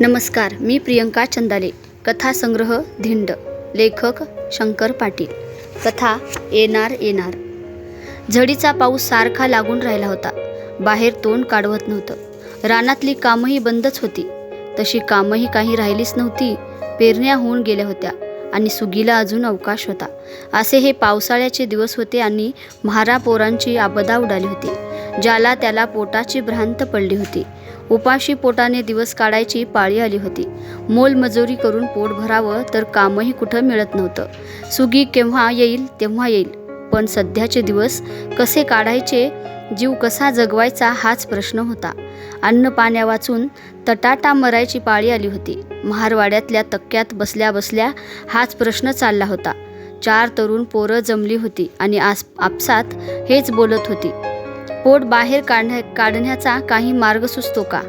नमस्कार मी प्रियंका चंदाले कथासंग्रह धिंड लेखक शंकर पाटील. कथा येणार येणार. झडीचा पाऊस सारखा लागून राहिला होता. बाहेर तोंड काढवत नव्हतं. रानातली कामही बंदच होती. तशी कामही काही राहिलीच नव्हती. पेरण्या होऊन गेल्या होत्या आणि सुगीला अजून अवकाश होता. असे हे पावसाळ्याचे दिवस होते आणि म्हारा पोरांची आबदा उडाली होती ज्याला त्याला पोटाची भ्रांत पडली होती. उपाशी पोटाने दिवस काढायची पाळी आली होती. मोलमजुरी करून पोट भरावं तर कामही कुठं मिळत नव्हतं. सुगी केव्हा येईल तेव्हा येईल. पण सध्याचे दिवस कसे काढायचे जीव कसा जगवायचा हाच प्रश्न होता. अन्न पाण्या वाचून तटाटा मरायची पाळी आली होती. महारवाड्यातल्या तक्क्यात बसल्या बसल्या हाच प्रश्न चालला होता. चार तरुण पोरं जमली होती आणि आस आपसात हेच बोलत होती. पोट बाहेर काढण्या काढण्याचा काही मार्ग सुचतो का?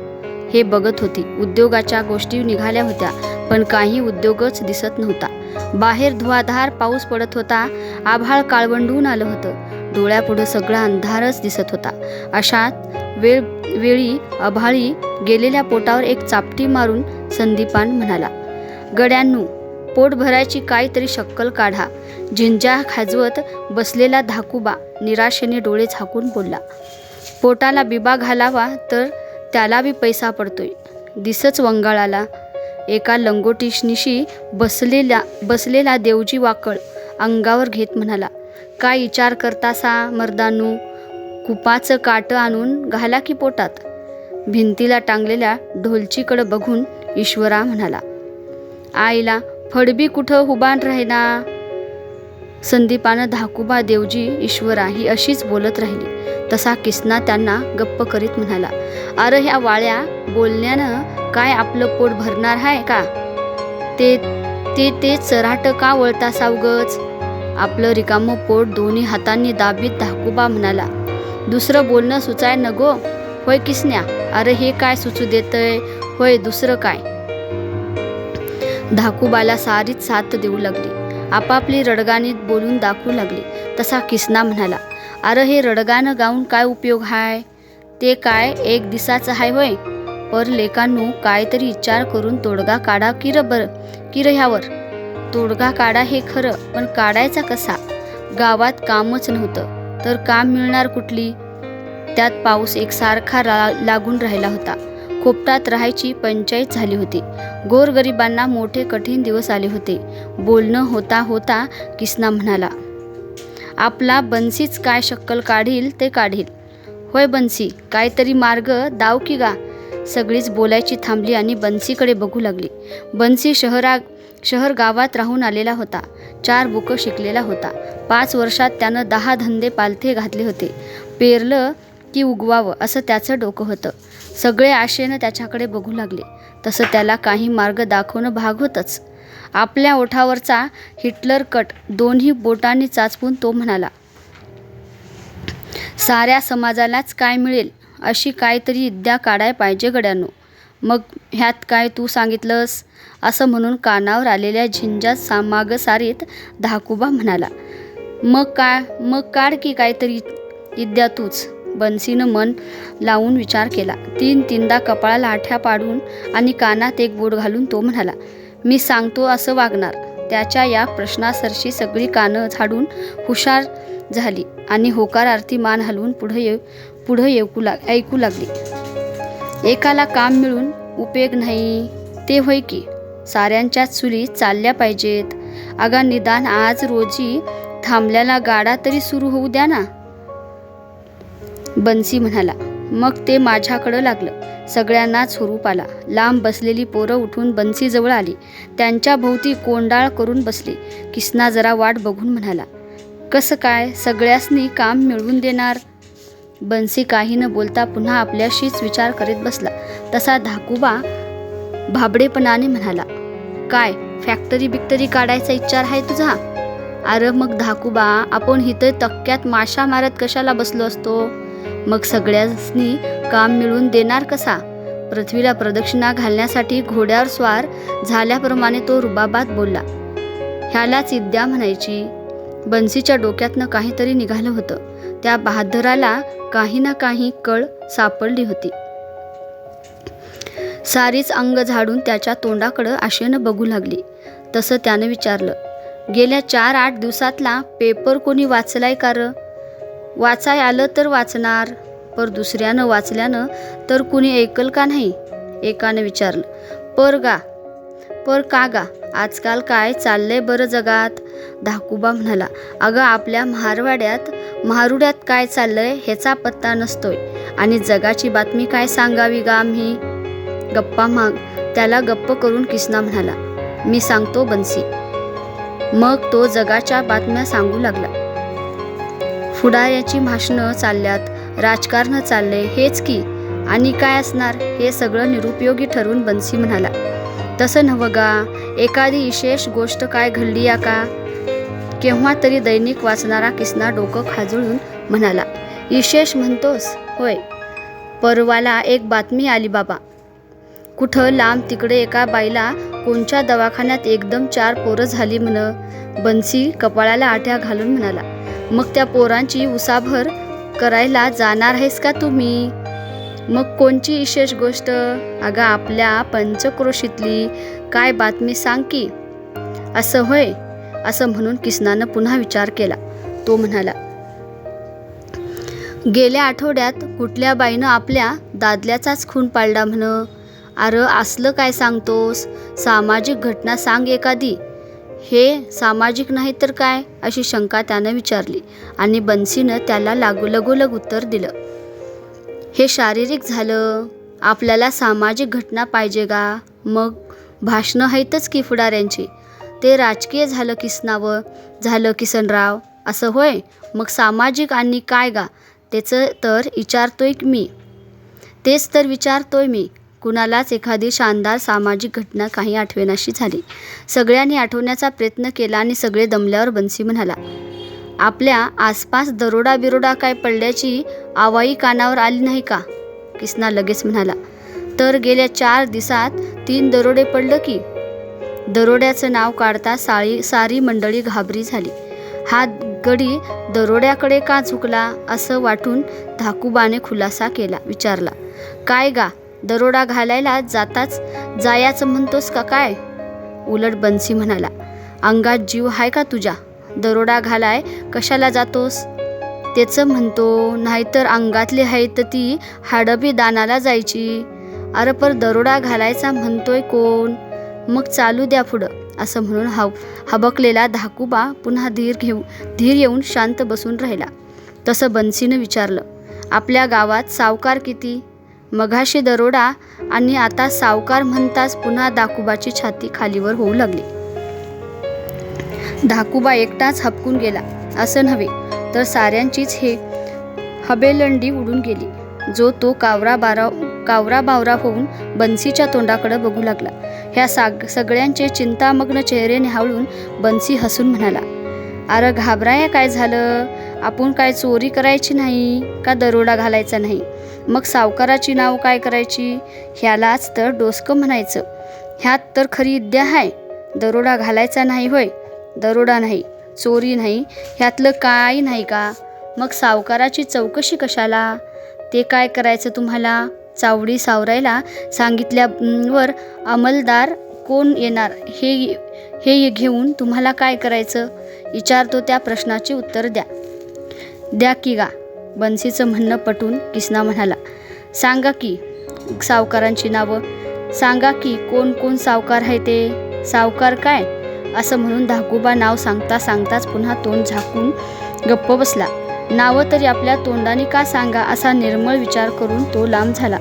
हे बघत होती. उद्योगाच्या गोष्टी निघाल्या होत्या पण काही उद्योगच दिसत नव्हता. बाहेर धुवाधार पाऊस पडत होता आभाळ काळवंडून आलं होतं. डोळ्यापुढं सगळा अंधारच दिसत होता. अशात वेळ वेळी अभाळी गेलेल्या पोटावर एक चापटी मारून संदीपान म्हणाला गड्यांनू पोट भरायची काहीतरी शक्कल काढा. झिंजा खाजवत बसलेला धाकूबा निराशेने डोळे झाकून बोलला पोटाला बिबा घालावा तर त्याला बी पैसा पडतोय. दिसच वंगाळाला. एका लंगोटीशनिशी बसलेला बसलेला देवजी वाकळ अंगावर घेत म्हणाला काय विचार करतासा मर्दानू? कुपाचं काटं आणून घाला की पोटात? भिंतीला टांगलेल्या ढोलचीकडं बघून ईश्वरा म्हणाला आईला फडबी कुठं हुबान राहिला संदीपानं धाकुबा देवजी ईश्वरा ही अशीच बोलत राहिली. तसा किसना त्यांना गप्प करीत म्हणाला अरे ह्या वाळ्या बोलण्यानं काय आपलं पोट भरणार आहे का? ते ते ते चराट का वळता सावगच आपलं रिकामं पोट दोन्ही हातांनी दाबीत धाकुबा म्हणाला दुसरं बोलणं सुचाय नगो? होय किसन्या अरे हे काय सुचू देतय? होय दुसरं काय? धाकूबाला सारीच साथ देऊ लागली. आपापली रडगाणीत बोलून दाखवू लागली. तसा किसना म्हणाला अरे हे रडगाणं गाऊन काय उपयोग हाय? ते काय एक दिसाचं हाय होय? पर लेकांनो काहीतरी विचार करून तोडगा काढा की बर? की ह्यावर? तोडगा काढा हे खरं पण काढायचा कसा? गावात कामच नव्हतं तर काम मिळणार कुठली? त्यात पाऊस एकसारखा रा लागून राहिला होता. खोपटात राहायची पंचायत झाली होती. गोरगरिबांना मोठे कठीण दिवस आले होते. बोलणं होता होता किसना म्हणाला आपला बन्सीच काय शक्कल काढील ते काढील. होय बन्सी काहीतरी मार्ग दाव की गा. सगळीच बोलायची थांबली आणि बन्सीकडे बघू लागली. बन्सी शहरा शहर गावात राहून आलेला होता. चार बुकं शिकलेला होता. पाच वर्षात त्यानं दहा धंदे पालथे घातले होते. पेरलं की उगवावं असं त्याचं डोकं होतं. सगळे आशेनं त्याच्याकडे बघू लागले. तसं त्याला काही मार्ग दाखवणं भाग होतंच. आपल्या ओठावरचा हिटलर कट दोन्ही बोटांनी चाचपून तो म्हणाला साऱ्या समाजालाच काय मिळेल अशी काहीतरी विद्या काढाय पाहिजे गड्यानो. मग ह्यात काय तू सांगितलंस? असं म्हणून कानावर आलेल्या झिंजात सामाग सारीत धाकुबा म्हणाला मग काय मग काढ की काहीतरी विद्या तूच. बन्सीनं मन लावून विचार केला. तीन तीनदा कपाळाला आठ्या पाडून आणि कानात एक बोट घालून तो म्हणाला मी सांगतो असं वागणार त्याच्या या प्रश्नासरशी सगळी कानं झाडून हुशार झाली आणि होकारार्थी मान हलवून पुढं येऊ पुढं येऊ लाग ऐकू लागली. एकाला काम मिळून उपयोग नाही ते होय की? साऱ्यांच्याच चुली चालल्या पाहिजेत. अगा निदान आज रोजी थांबल्याला गाडा तरी सुरू होऊ द्या ना? बन्सी म्हणाला. मग ते माझ्याकडं लागलं. सगळ्यांनाच हुरूप आला. लांब बसलेली पोरं उठून बन्सीजवळ आली. त्यांच्या भोवती कोंडाळ करून बसली. किसना जरा वाट बघून म्हणाला कसं काय? सगळ्यासनी काम मिळवून देणार? बन्सी काही न बोलता पुन्हा आपल्याशीच विचार करीत बसला. तसा धाकूबा भाबडेपणाने म्हणाला काय? फॅक्टरी बिक्टरी काढायचा इच्छार आहे तुझा? अरे मग धाकूबा आपण इथं तक्क्यात माशा मारत कशाला बसलो असतो? मग सगळ्यांनी काम मिळवून देणार कसा? पृथ्वीला प्रदक्षिणा घालण्यासाठी घोड्यावर स्वार झाल्याप्रमाणे तो रुबाबात बोलला. ह्यालाच इद्या म्हणायची. बन्सीच्या डोक्यातनं काहीतरी निघालं होतं. त्या बहादराला काही ना काही कळ सापडली होती. सारीच अंग झाडून त्याच्या तोंडाकडं आशेनं बघू लागली. तसं त्यानं विचारलं गेल्या चार आठ दिवसातला पेपर कोणी वाचलाय का रं? वाचाय आलं तर वाचणार पर दुसऱ्यानं वाचल्यानं तर कुणी ऐकल का नाही? एकानं विचारलं. पर गा पर का गा? आजकाल काय चाललंय बरं जगात? धाकुबा म्हणाला अगं आपल्या महारवाड्यात महारुड्यात काय चाललंय ह्याचा पत्ता नसतोय. आणि जगाची बातमी काय सांगावी गा आम्ही? गप्पा माग त्याला गप्प करून किसना म्हणाला मी सांगतो बन्सी. मग तो जगाच्या बातम्या सांगू लागला. फुडाऱ्याची भाषणं चालल्यात राजकारण चालले हेच की आणि काय असणार हे सगळं निरुपयोगी ठरवून बन्सी म्हणाला. तसं नव्ह गा एखादी विशेष गोष्ट काय घडली या का? केव्हा तरी दैनिक वाचणारा किसना डोकं खाजळून म्हणाला विशेष म्हणतोस? होय. परवाला एक बातमी आली बाबा. कुठं लांब तिकडे एका बाईला कोणच्या दवाखान्यात एकदम चार पोरं झाली म्हण. बन्सी कपाळाला आठ्या घालून म्हणाला मग त्या पोरांची उसाभर करायला जाणार आहेस का तुम्ही? मग कोणची विशेष गोष्ट? अगं आपल्या पंचक्रोशीतली काय बातमी सांग की. असं होय असं म्हणून किसनानं पुन्हा विचार केला. तो म्हणाला गेल्या आठवड्यात कुठल्या बाईनं आपल्या दादल्याचाच खून पाळला म्हणं. अरे असलं काय सांगतोस? सामाजिक घटना सांग एखादी. हे सामाजिक नाही तर काय? अशी शंका त्यानं विचारली आणि बन्सीनं त्याला लागू लगोलग उत्तर दिलं. हे शारीरिक झालं. आपल्याला सामाजिक घटना पाहिजे गा. मग भाषणं आहेतच की फुडाऱ्यांची. ते राजकीय झालं किसनावं झालं किसनराव. असं होय? मग सामाजिक आणि काय गा? त्याचं तर विचारतोय मी. तेच तर विचारतोय मी. कुणालाच एखादी शानदार सामाजिक घटना काही आठवेनाशी झाली. सगळ्यांनी आठवण्याचा प्रयत्न केला आणि सगळे दमल्यावर बन्सी म्हणाला आपल्या आसपास दरोडा बिरोडा काय पडल्याची आवाई कानावर आली नाही का? किसना लगेच म्हणाला तर गेल्या चार दिवसात तीन दरोडे पडलं की? दरोड्याचं नाव काढता साळी सारी मंडळी घाबरी झाली. हा गडी दरोड्याकडे का झुकला असं वाटून धाकूबाने खुलासा केला विचारला काय गा दरोडा घालायला जाताच जायाचं म्हणतोस का काय? उलट बन्सी म्हणाला अंगात जीव आहे का तुझ्या? दरोडा घालाय कशाला जातोस? त्याचं म्हणतो नाहीतर अंगातली आहे तर ती हाडबी दानाला जायची. अरे पर दरोडा घालायचा म्हणतोय कोण? मग चालू द्या पुढं असं म्हणून हव हबकलेला धाकूबा पुन्हा धीर घेऊ धीर येऊन शांत बसून राहिला. तसं बन्सीनं विचारलं आपल्या गावात सावकार किती? मघाशी दरोडा आणि आता सावकार म्हणताच पुन्हा दाकुबाची छाती खालीवर होऊ लागली. धाकुबा एकटाच हपकून गेला. असं नव्हे तर साऱ्यांचीच हे हबेलंडी उडून गेली जो तो कावरा बारा कावरा बावरा होऊन बन्सीच्या तोंडाकडे बघू लागला. ह्या साग सगळ्यांचे चिंतामग्न चेहरे निहाळून बन्सी हसून म्हणाला अरे घाबराया काय झालं? आपण काय चोरी करायची नाही का दरोडा घालायचा नाही? मग सावकाराची नाव काय करायची? ह्यालाच तर डोसकं म्हणायचं. ह्यात तर खरी विद्या आहे दरोडा घालायचा नाही होय दरोडा नाही चोरी नाही ह्यातलं काय नाही का? मग सावकाराची चौकशी कशाला? ते काय करायचं तुम्हाला? चावडी सावरायला सांगितल्यावर अंमलदार कोण येणार? हे हे घेऊन तुम्हाला काय करायचं? विचारतो त्या प्रश्नाचे उत्तर द्या. द्या की गा. बन्सीचं म्हणणं पटून किसना म्हणाला सांगा की सावकारांची नावं. सांगा की कोण कोण सावकार आहे ते. सावकार काय? असं म्हणून धाकूबा नाव सांगता सांगताच पुन्हा तोंड झाकून गप्प बसला. नावं तरी आपल्या तोंडाने का सांगा? असा निर्मळ विचार करून तो लांब झाला.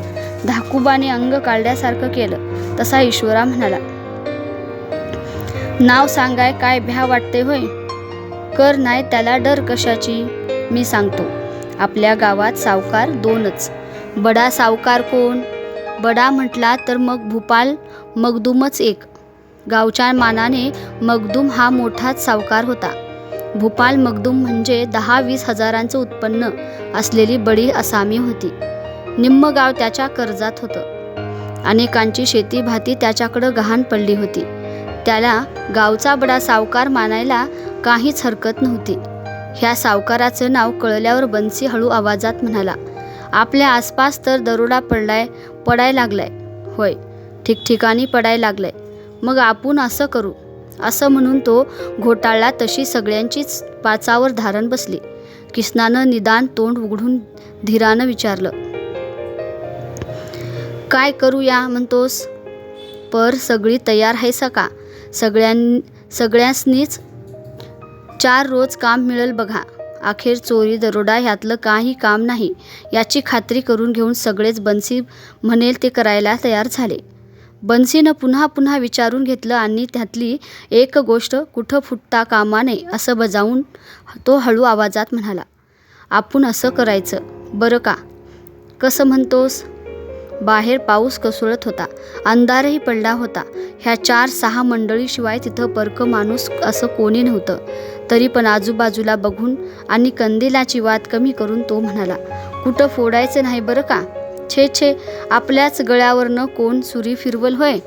धाकूबाने अंग काढल्यासारखं केलं. तसा ईश्वरा म्हणाला नाव सांगाय काय भ्या वाटते होय? कर नाही त्याला डर कशाची? मी सांगतो. आपल्या गावात सावकार दोनच. बडा सावकार कोण? बडा म्हटला तर मग भूपाल मगदूमच एक. गावच्या मानाने मगदूम हा मोठाच सावकार होता. भूपाल मगदूम म्हणजे दहा वीस हजारांचं उत्पन्न असलेली बडी असामी होती. निम्म गाव त्याच्या कर्जात होतं. अनेकांची शेती भाती त्याच्याकडं गहाण पडली होती. त्याला गावचा बडा सावकार मानायला काहीच हरकत नव्हती. ह्या सावकाराचं नाव कळल्यावर बन्सी हळू आवाजात म्हणाला आपल्या आसपास तर दरोडा पडलाय पडाय लागलाय. होय ठिकठिकाणी पडाय लागलाय. मग आपण असं करू. असं म्हणून तो घोटाळला तशी सगळ्यांचीच पाचावर धारण बसली. किसनानं निदान तोंड उघडून धीरानं विचारलं काय करूया म्हणतोस? पर सगळी तयार आहे सका सगळ्यां सगळ्यांनीच चार रोज काम मिळेल बघा. अखेर चोरी दरोडा ह्यातलं काही काम नाही. याची खात्री करून घेऊन सगळेच बन्सी म्हणेल ते करायला तयार झाले. बन्सीनं पुन्हा पुन्हा विचारून घेतलं आणि त्यातली एक गोष्ट कुठं फुटता कामा नये असं बजावून तो हळू आवाजात म्हणाला आपण असं करायचं. बरं का? कसं म्हणतोस? बाहेर पाऊस कोसळत होता. अंधारही पडला होता. ह्या चार सहा मंडळीशिवाय तिथं परक माणूस असं कोणी नव्हतं. तरी पण आजूबाजूला बघून आणि कंदिलाची वाद कमी करून तो म्हणाला कुठं फोडायचं नाही बरं का? छे छे आपल्याच गळ्यावरनं कोण सुरी फिरवल होय?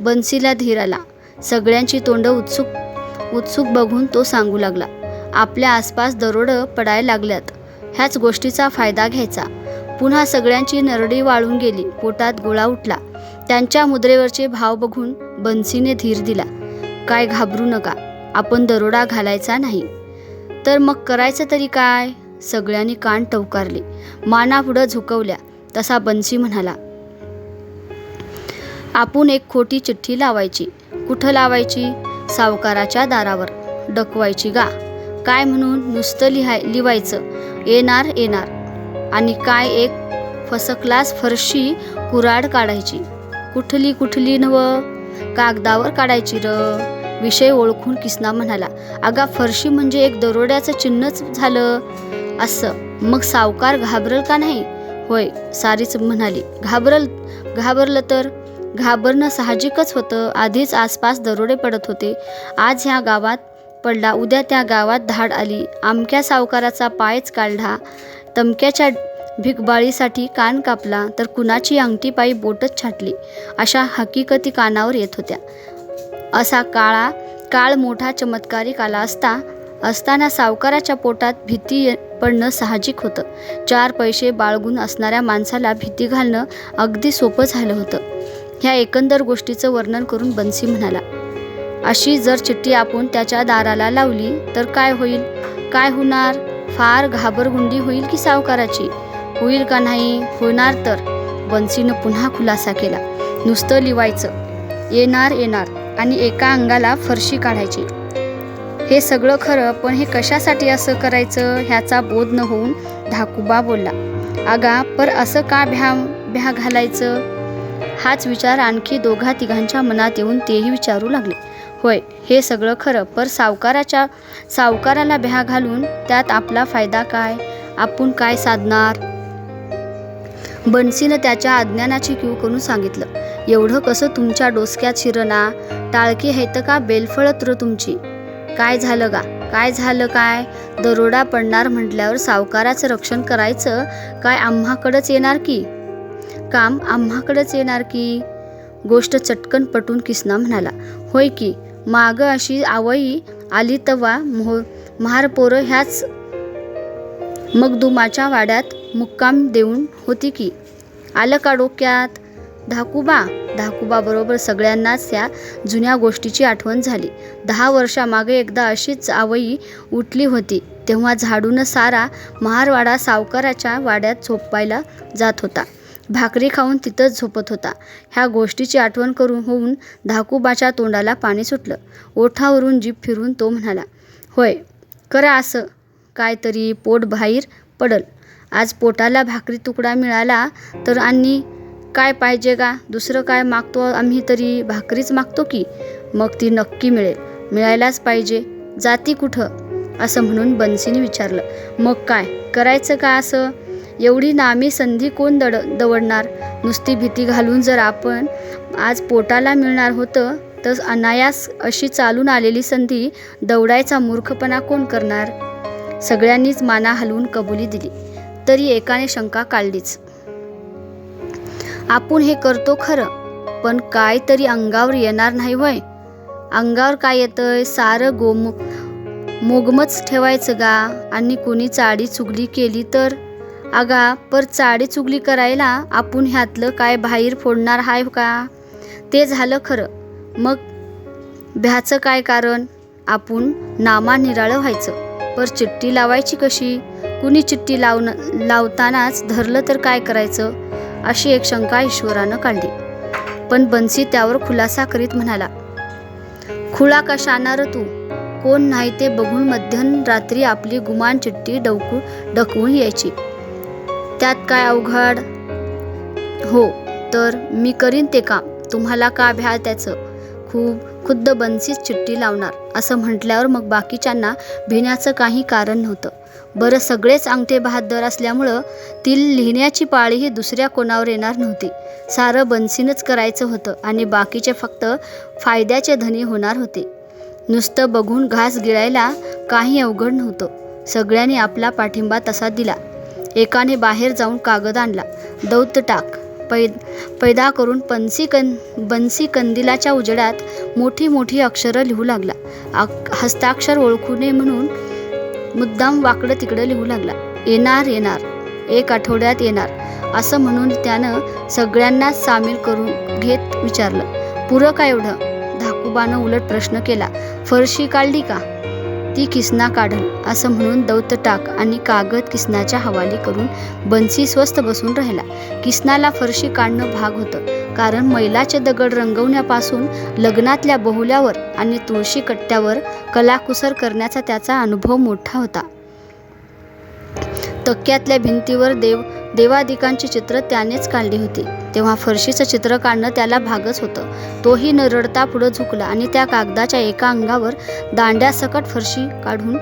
बन्सीला धीर आला. सगळ्यांची तोंडं उत्सुक उत्सुक बघून तो सांगू लागला आपल्या आसपास दरोडं पडायला लागल्यात. ह्याच गोष्टीचा फायदा घ्यायचा. पुन्हा सगळ्यांची नरडी वाळून गेली पोटात गोळा उठला. त्यांच्या मुद्रेवरचे भाव बघून बन्सीने धीर दिला काय घाबरू नका. आपण दरोडा घालायचा नाही. तर मग करायचं तरी काय? सगळ्यांनी कान टवकारले. मानापुढं झुकवल्या. तसा बन्सी म्हणाला आपण एक खोटी चिठ्ठी लावायची. कुठं लावायची? सावकाराच्या दारावर. डकवायची गा. काय म्हणून नुसतं लिहाय लिवायचं? येणार येणार. आणि काय एक फसकलास फरशी कुराड काढायची. कुठली कुठली नव? कागदावर काढायची र. विषय ओळखून किसना म्हणाला अगा फरशी म्हणजे एक दरोड्याचं चिन्हच झालं असं. मग सावकार घाबरल का नाही? होय सारीच म्हणाली. घाबरल घाबरलं तर? घाबरणं साहजिकच होतं. आधीच आसपास दरोडे पडत होते. आज ह्या गावात पडला. उद्या त्या गावात धाड आली. आमक्या सावकाराचा पायच काढला. तमक्याच्या भिकबाळीसाठी कान कापला. तर कुणाची अंगठी पायी बोटच छाटली. अशा हकीकती कानावर येत होत्या. असा काळा काळ मोठा चमत्कारिक आला असता असताना सावकाराच्या पोटात भीती ये- पडणं साहजिक होतं. चार पैसे बाळगून असणाऱ्या माणसाला भीती घालणं अगदी सोपं झालं होतं. ह्या एकंदर गोष्टीचं वर्णन करून बन्सी म्हणाला अशी जर चिठ्ठी आपण त्याच्या दाराला लावली तर काय होईल? काय होणार? फार घाबरगुंडी होईल की सावकाराची? होईल का नाही? होणार तर. बन्सीनं पुन्हा खुलासा केला. नुसतं लिवायचं. येणार येणार. आणि एका अंगाला फरशी काढायची. हे सगळं खरं पण हे कशासाठी असं करायचं ह्याचा बोध न होऊन धाकुबा बोलला. आगा पर असं का भ्या भ्या घालायचं? हाच विचार आणखी दोघा तिघांच्या मनात येऊन तेही विचारू लागले. होय हे सगळं खरं पर सावकाराच्या सावकाराला भ्या घालून त्यात आपला फायदा काय? आपण काय साधणार? बन्सीनं त्याच्या अज्ञानाची क्यू करून सांगितलं. एवढं कसं तुमच्या डोसक्यात शिरना? टाळकी हेत का बेलफळत तुमची? काय झालं गा? काय झालं काय? दरोडा पडणार म्हटल्यावर सावकाराचं रक्षण करायचं? काय आम्हाकडंच येणार की? काम आम्हाकडंच येणार की? गोष्ट चटकन पटून किसना म्हणाला. होय की? मागं अशी आवई आली तवा मोह महारपोरं ह्याच मगदुमाच्या वाड्यात मुक्काम देऊन होती की? आलं का डोक्यात? धाकुबा. धाकुबाबरोबर सगळ्यांनाच त्या जुन्या गोष्टीची आठवण झाली. दहा वर्षामागे एकदा अशीच आवई उठली होती. तेव्हा झाडून सारा महारवाडा सावकाराच्या वाड्यात झोपायला जात होता. भाकरी खाऊन तिथंच झोपत होता. ह्या गोष्टीची आठवण करून होऊन धाकुबाच्या तोंडाला पाणी सुटलं. ओठावरून जीभ फिरून तो म्हणाला होय करा असं. कायतरी पोट बाहेर पडल. आज पोटाला भाकरी तुकडा मिळाला तर आणि काय पाहिजे का? दुसरं काय मागतो? आम्ही तरी भाकरीच मागतो की? मग ती नक्की मिळेल. मिळायलाच पाहिजे. जाती कुठं? असं म्हणून बन्सीने विचारलं. मग काय? करायचं का असं? एवढी नामी संधी कोण दड दवडणार? नुसती भीती घालून जर आपण आज पोटाला मिळणार होतं तर अनायास अशी चालून आलेली संधी दौडायचा मूर्खपणा कोण करणार? सगळ्यांनीच माना हलवून कबुली दिली. तरी एकाने शंका काढलीच. आपण हे करतो खरं. पण काय तरी अंगावर येणार नाही वय अंगावर काय येतंय? सारं गोम मोगमच ठेवायचं गा. आणि कोणी चाडी चुगली केली तर? अगा पर चाडी चुगली करायला आपण ह्यातलं काय बाहेर फोडणार हाय का? ते झालं खरं. मग भ्याचं काय कारण? आपण नामा निराळं व्हायचं. पर चिठ्ठी लावायची कशी? कुणी चिठ्ठी लावणं लावतानाच धरलं तर काय करायचं? अशी एक शंका ईश्वरानं काढली. पण बन्सी त्यावर खुलासा करीत म्हणाला खुळा कशाणार तू? कोण नाही ते बघून मध्यरात्री आपली गुमान चिठ्ठी डवकू डकवून यायची. त्यात काय अवघड? हो तर मी करीन ते काम. तुम्हाला का भ्या त्याचं? खूप खुद्द बन्सीच चिठ्ठी लावणार. असं म्हटल्यावर मग बाकीच्यांना भिण्याचं काही कारण नव्हतं. बरं सगळेच अंगठे बहादर असल्यामुळं ती लिहिण्याची पाळीही दुसऱ्या कोणावर येणार नव्हती. सारं बनसीनच करायचं होतं आणि बाकीचे फक्त फायद्याचे धनी होणार होते. नुसतं बघून घास गिळायला काही अवघड नव्हतं. सगळ्यांनी आपला पाठिंबा तसा दिला. एकाने बाहेर जाऊन कागद आणला. दौत टाक. पै पैदा करून पन्सी कन बन्सी कंदिलाच्या उजेडात मोठी मोठी अक्षरं लिहू लागला. आ हस्ताक्षर ओळखू नये म्हणून मुद्दाम वाकडं तिकडं लिहू लागला. येणार येणार. एक आठवड्यात येणार. असं म्हणून त्यानं सगळ्यांनाच सामील करून घेत विचारलं. पुरं काय एवढं? धाकूबानं उलट प्रश्न केला. फरशी काढली का? ती किसना काढल असं म्हणून दौत टाक आणि कागद किसनाच्या हवाली करून बन्सी स्वस्त बसून राहिला. किसनाला फरशी काढणं भाग होतं कारण मैलाचे दगड रंगवण्यापासून लग्नातल्या बहुल्यावर आणि तुळशी कट्ट्यावर कलाकुसर करण्याचा त्याचा अनुभव मोठा होता. तक्क्यातल्या भिंतीवर देव देवादिकांची चित्र त्यानेच काढली होती. तेव्हा फरशीचं चित्र काढणं त्याला भागच होतं. तोही न रडता पुढं झुकला आणि त्या कागदाच्या एका अंगावर दांड्यासकट फरशी काढून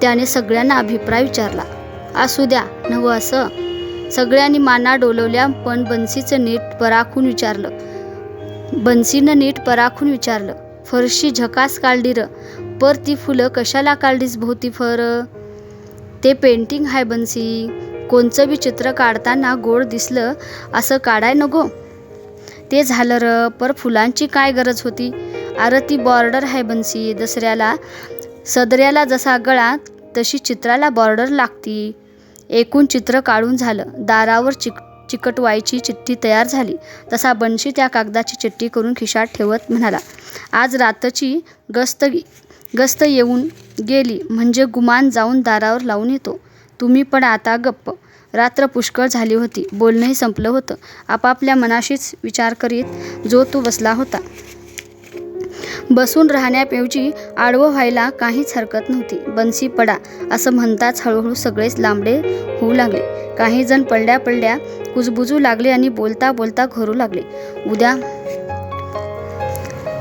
त्याने सगळ्यांना अभिप्राय विचारला. असू द्या नव असं. सगळ्यांनी माना डोलवल्या पण बन्सीचं नीट पराखून विचारलं. बन्सीनं नीट पराखून विचारलं. फरशी झकास काढली र पर ती फुलं कशाला काढलीस भोवती फर? ते पेंटिंग हाय बन्सी कोणचं बी चित्र काढताना गोड दिसलं असं काढाय नको. ते झालं र पर फुलांची काय गरज होती? अरे ती बॉर्डर आहे बन्सी दसऱ्याला. सदऱ्याला जसा गळा तशी चित्राला बॉर्डर लागती. एकूण चित्र काढून झालं. दारावर चिक चिकटवायची चिठ्ठी तयार झाली. तसा बनशी त्या कागदाची चिठ्ठी करून खिशात ठेवत म्हणाला आज रातची गस्त गस्त येऊन गेली. म्हणजे गुमान जाऊन दारावर लावून येतो. तुम्ही पण आता गप्प रात्र पुष्कळ झाली होती. बोलणंही संपलं होतं. आपापल्या मनाशीच विचार करीत जो तो बसला होता. बसून राहण्याऐवजी आडवं व्हायला काहीच हरकत नव्हती. बन्सी पडा असं म्हणताच हळूहळू सगळेच लांबडे होऊ लागले. काही जण पडल्या पडल्या कुजबुजू लागले आणि बोलता बोलता घोरू लागले. उद्या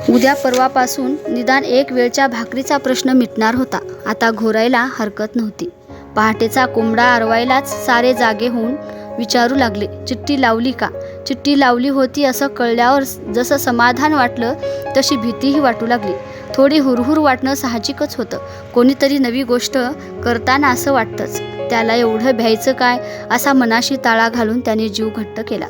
उद्या परवापासून निदान एक वेळच्या भाकरीचा प्रश्न मिटणार होता. आता घोरायला हरकत नव्हती. पहाटेचा कोंबडा आरवायलाच सारे जागे होऊन विचारू लागले चिठ्ठी लावली का? चिठ्ठी लावली होती असं कळल्यावर जसं समाधान वाटलं तशी भीतीही वाटू लागली. थोडी हुरहुर वाटणं साहजिकच होतं. कोणीतरी नवी गोष्ट करताना असं वाटतंच. त्याला एवढं भ्यायचं काय? असा मनाशी ताळा घालून त्याने जीव घट्ट केला.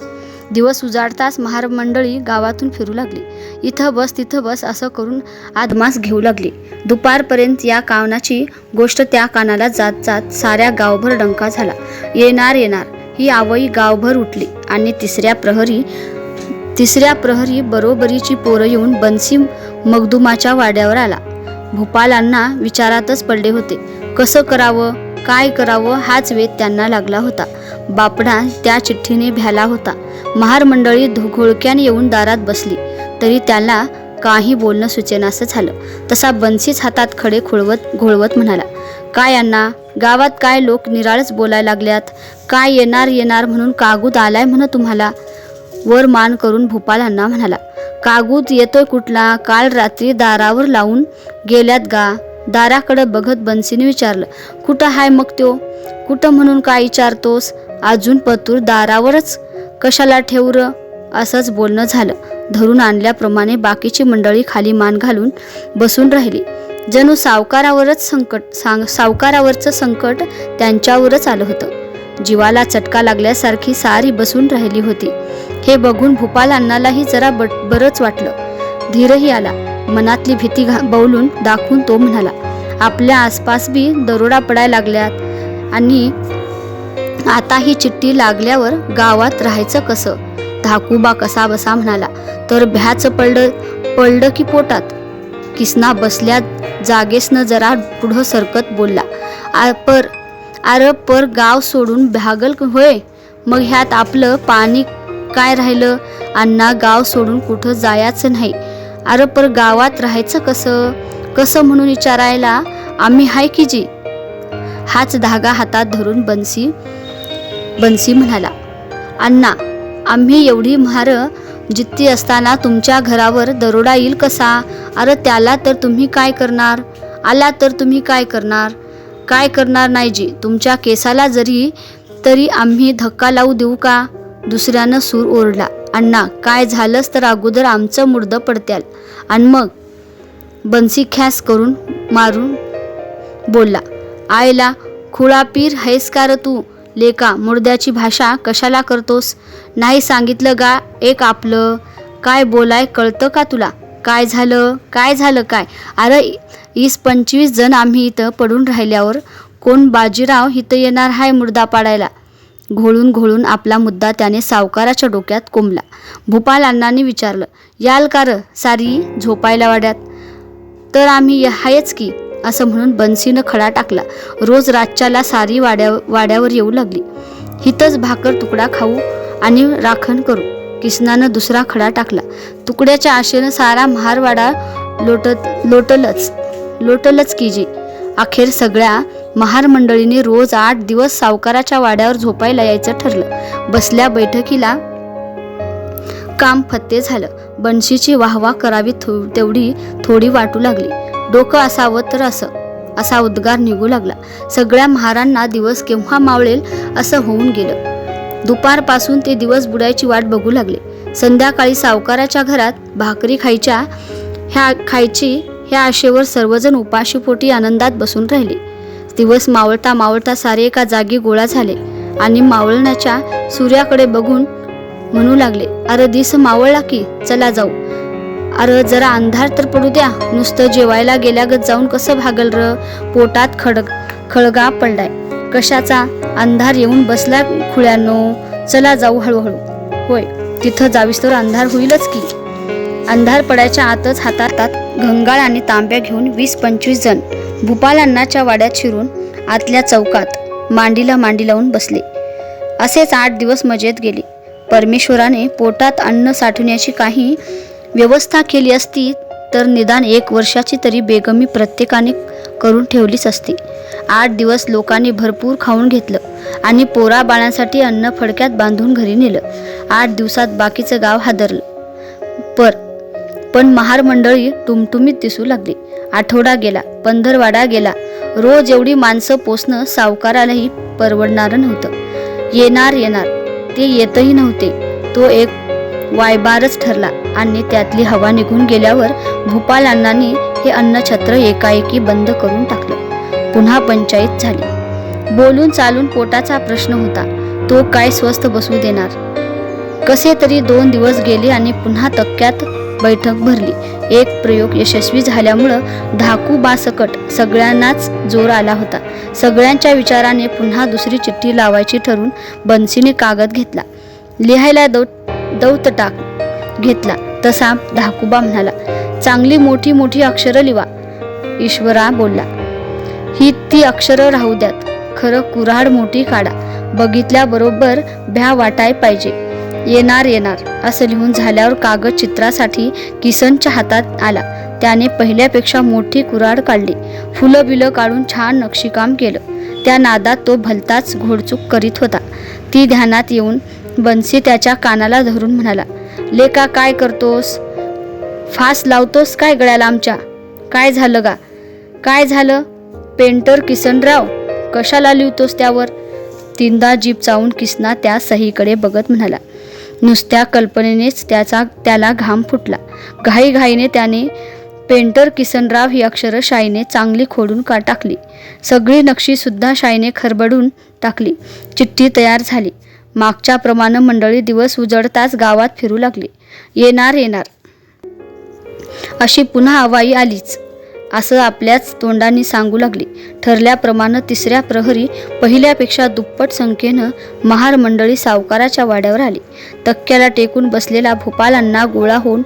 दिवस उजाडताच महार मंडळी गावातून फिरू लागली. इथं बस तिथं बस असं करून आदमास घेऊ लागली. दुपारपर्यंत या कानाची गोष्ट त्या कानाला जात जात साऱ्या गावभर डंका झाला. येणार येणार. ही आवई गावभर उठली आणि तिसऱ्या प्रहरी तिसऱ्या प्रहरी बरोबरीची पोरं येऊन बन्सी मगदुमाच्या वाड्यावर आला. भोपालांना विचारातच पडले होते. कसं करावं काय करावं हाच वेध त्यांना लागला होता. बापडा त्या चिठ्ठीने भ्याला होता. महार मंडळी घोळक्याने येऊन दारात बसली. तरी त्याला काही बोलणं सुचेनासं झालं. तसा बन्सीच हातात खडे खोळवत घोळवत म्हणाला काय अण्णा गावात काय लोक निराळच बोलायला लागल्यात? काय येणार येणार म्हणून कागूद आलाय म्हण तुम्हाला वर मान करून भोपालांना म्हणाला कागूद येतोय कुठला? काल रात्री दारावर लावून गेल्यात गा. दाराकडं बघत बन्सीने विचारलं कुठं हाय मग त्यो? कुठं म्हणून काय विचारतोस? अजून पतूर दारावरच कशाला ठेवू असंच बोलणं झालं. धरून आणल्याप्रमाणे बाकीची मंडळी खाली मान घालून बसून राहिली. जणू सावकारावरच संकट सांग सावकारावरचं संकट त्यांच्यावरच आलं होतं. जीवाला चटका लागल्यासारखी सारी बसून राहिली होती. हे बघून भूपाल अण्णालाही जरा ब बरंच वाटलं. धीरही आला. मनातली भीती घा बवलून दाखवून तो म्हणाला आपल्या आसपास बी दरोडा पडायला लागल्यात आणि आता ही चिठ्ठी लागल्यावर गावात राहायचं कसं? धाकूबा कसा बसा म्हणाला तर भ्याचं पडलं पडलं की पोटात? किसना बसल्या जागेसनं जरा पुढं सरकत बोलला आ पर अरे पर गाव सोडून भ्यागल होय? मग ह्यात आपलं पाणी काय राहिलं? अण्णा गाव सोडून कुठं जायचं नाही. अरे पर गावात राहायचं कसं? कसं म्हणून विचारायला? आम्ही हाय की जी? हाच धागा हातात धरून बन्सी बन्सी म्हणाला अण्णा आम्ही एवढी म्हार जित्ती असताना तुमच्या घरावर दरोडा येईल कसा? अरे त्याला तर तुम्ही काय करणार? आला तर तुम्ही काय करणार? काय करणार नाही जी तुमच्या केसाला जरी तरी आम्ही धक्का लावू देऊ का? दुसऱ्यानं सूर ओरडला अण्णा काय झालंच तर अगोदर आमचं मुर्द पडत्याल. आणि मग? बन्सी खॅस करून मारून बोलला आयला खुळापीर हैस का र तू? लेका मुर्द्याची भाषा कशाला करतोस? नाही सांगितलं गा एक आपलं. काय बोलाय कळतं का तुला? काय झालं? काय झालं काय? अरे वीस पंचवीस जण आम्ही इथं पडून राहिल्यावर कोण बाजीराव इथं येणार हाय मुर्दा पाडायला? घोळून घोळून आपला मुद्दा त्याने सावकाराच्या डोक्यात कोंबला. भूपाल अण्णांनी विचारलं याल का र सारी झोपायला वाड्यात? तर आम्ही हायच की. असं म्हणून बन्सीनं खडा टाकला. रोज रातच्याला सारी वाड्या वाड्यावर येऊ लागली. हितच भाकर तुकडा खाऊ आणि राखण करू. किसनानं दुसरा खडा टाकला. तुकड्याच्या आशेनं सारा महारवाडा लोटत लोटलच लोटलच की जी. अखेर सगळ्या महार मंडळीने रोज आठ दिवस सावकाराच्या वाड्यावर झोपायला यायचं ठरलं. बसल्या बैठकीला काम फत्ते झालं. बनशीची वाहवा करावी थो तेवढी थोडी वाटू लागली. डोकं असावं तर असं. असा उद्गार निघू लागला. सगळ्या महारांना दिवस केव्हा मावळेल असं होऊन गेलं. दुपारपासून ते दिवस बुडायची वाट बघू लागले. संध्याकाळी सावकाराच्या घरात भाकरी खायच्या ह्या खायची ह्या आशेवर सर्वजण उपाशीपोटी आनंदात बसून राहिले. दिवस मावळता मावळता सारे एका जागी गोळा झाले आणि मावळण्याच्या सूर्याकडे बघून म्हणू लागले अरे दिस मावळला की चला जाऊ. अरे जरा अंधार तर पडू द्या. नुसतं जेवायला गेल्यागत जाऊन कसं भागल र? पोटात खडग खळगा पडलाय. कशाचा? अंधार येऊन बसला खुळ्यानो. चला जाऊ हळूहळू. होय तिथं जावीस तर अंधार होईलच की. अंधार पडायच्या आतच हातात घंगाळ आणि तांब्या घेऊन वीस पंचवीस जण भूपाल अण्णाच्या वाड्यात शिरून आतल्या चौकात मांडीला मांडी लावून बसले. असेच आठ दिवस मजेत गेले. परमेश्वराने पोटात अन्न साठवण्याची काही व्यवस्था केली असती तर निदान एक वर्षाची तरी बेगमी प्रत्येकाने करून ठेवलीच असती. आठ दिवस लोकांनी भरपूर खाऊन घेतलं आणि पोरा बाळांसाठी अन्न फडक्यात बांधून घरी नेलं. आठ दिवसात बाकीचं गाव हादरलं. पर पण महार मंडळी टुमटुमीत दिसू लागली. आठवडा गेला पंधरवाडा गेला. रोज एवढी माणसं पोचणं सावकारालाही परवडणारं नव्हतं. येणार येणार. ते येतही नव्हते. तो एक वायबारच ठरला. आणि त्यातली हवा निघून गेल्यावर भूपाल अण्णांनी हे अन्नछत्र एकाएकी बंद करून टाकलं. पुन्हा पंचायत झाली. बोलून चालून पोटाचा प्रश्न होता. तो काय स्वस्त बसू देणार? कसे तरी दोन दिवस गेले आणि पुन्हा तक्क्यात बैठक भरली. एक प्रयोग यशस्वी झाल्यामुळं धाकू बासकट सगळ्यांनाच जोर आला होता. सगळ्यांच्या विचाराने पुन्हा दुसरी चिठ्ठी लावायची ठरून बन्सीने कागद घेतला. लिहायला दो दौत टाक घेतला. तसा धाकुबा म्हणाला चांगली मोठी मोठी अक्षरं लिवा. ईश्वरा बोलला ही ती अक्षरं राहू द्यात. खरं कुऱ्हाड मोठी काढा. बघितल्याबरोबर भ्या वाटाय पाहिजे. येणार येणार. असं लिहून झाल्यावर कागद चित्रासाठी किसनच्या हातात आला. त्याने पहिल्यापेक्षा मोठी कुऱ्हाड काढली. फुलं बिलं काढून छान नक्षीकाम केलं. त्या नादात तो भलताच घोडचूक करीत होता. ती ध्यानात येऊन बन्सी त्याच्या कानाला धरून म्हणाला लेका काय करतोस? फास लावतोस काय गळ्याला आमच्या? काय झालं गा? काय झालं? पेंटर किसनराव कशाला लिहितोस त्यावर? तीनदा जीप चावून किसना त्या सहीकडे बघत म्हणाला. नुसत्या कल्पनेनेच त्याचा त्याला घाम फुटला. घाईघाईने त्याने पेंटर किसनराव ही अक्षरं शाईने चांगली खोडून का टाकली? सगळी नक्षीसुद्धा शाईने खरबडून टाकली. चिठ्ठी तयार झाली. मागच्याप्रमाणे मंडळी दिवस उजडताच गावात फिरू लागली. येणार येणार. अशी पुन्हा अवाई आलीच. असं आपल्याच तोंडाने सांगू लागली. ठरल्याप्रमाणे तिसऱ्या प्रहरी पहिल्यापेक्षा दुप्पट संख्येनं महार मंडळी सावकाराच्या वाड्यावर आली. तक्क्याला टेकून बसलेला भोपालांना गोळा होऊन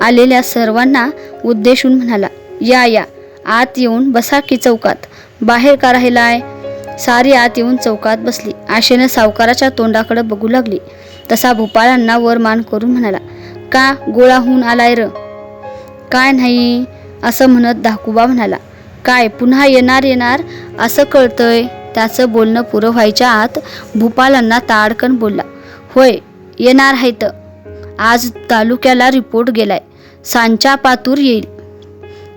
आलेल्या सर्वांना उद्देशून म्हणाला या या. आत येऊन बसा की चौकात. बाहेर का राहिलाय? सारी आत येऊन चौकात बसली. आशेनं सावकाराच्या तोंडाकडे बघू लागली. तसा भोपाळांना वर मान करून म्हणाला का गोळा होऊन आलाय र? काय नाही असं म्हणत धाकुबा म्हणाला. काय पुन्हा येणार येणार? असं कळतंय. त्याचं बोलणं पुरं व्हायच्या आत भूपालांना ताडकन बोलला होय येणार आहेत आज तालुक्याला रिपोर्ट गेलाय. सांच्या पातूर येईल.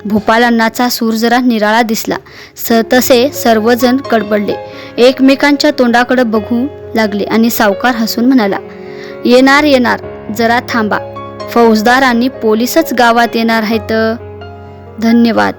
भोपालांनाचा सूर जरा निराळा दिसला. स तसे सर्वजण कडबडले. एकमेकांच्या तोंडाकडे बघू लागले आणि सावकार हसून म्हणाला येणार येणार जरा थांबा. फौजदार आणि पोलीसच गावात येणार आहेत. धन्यवाद.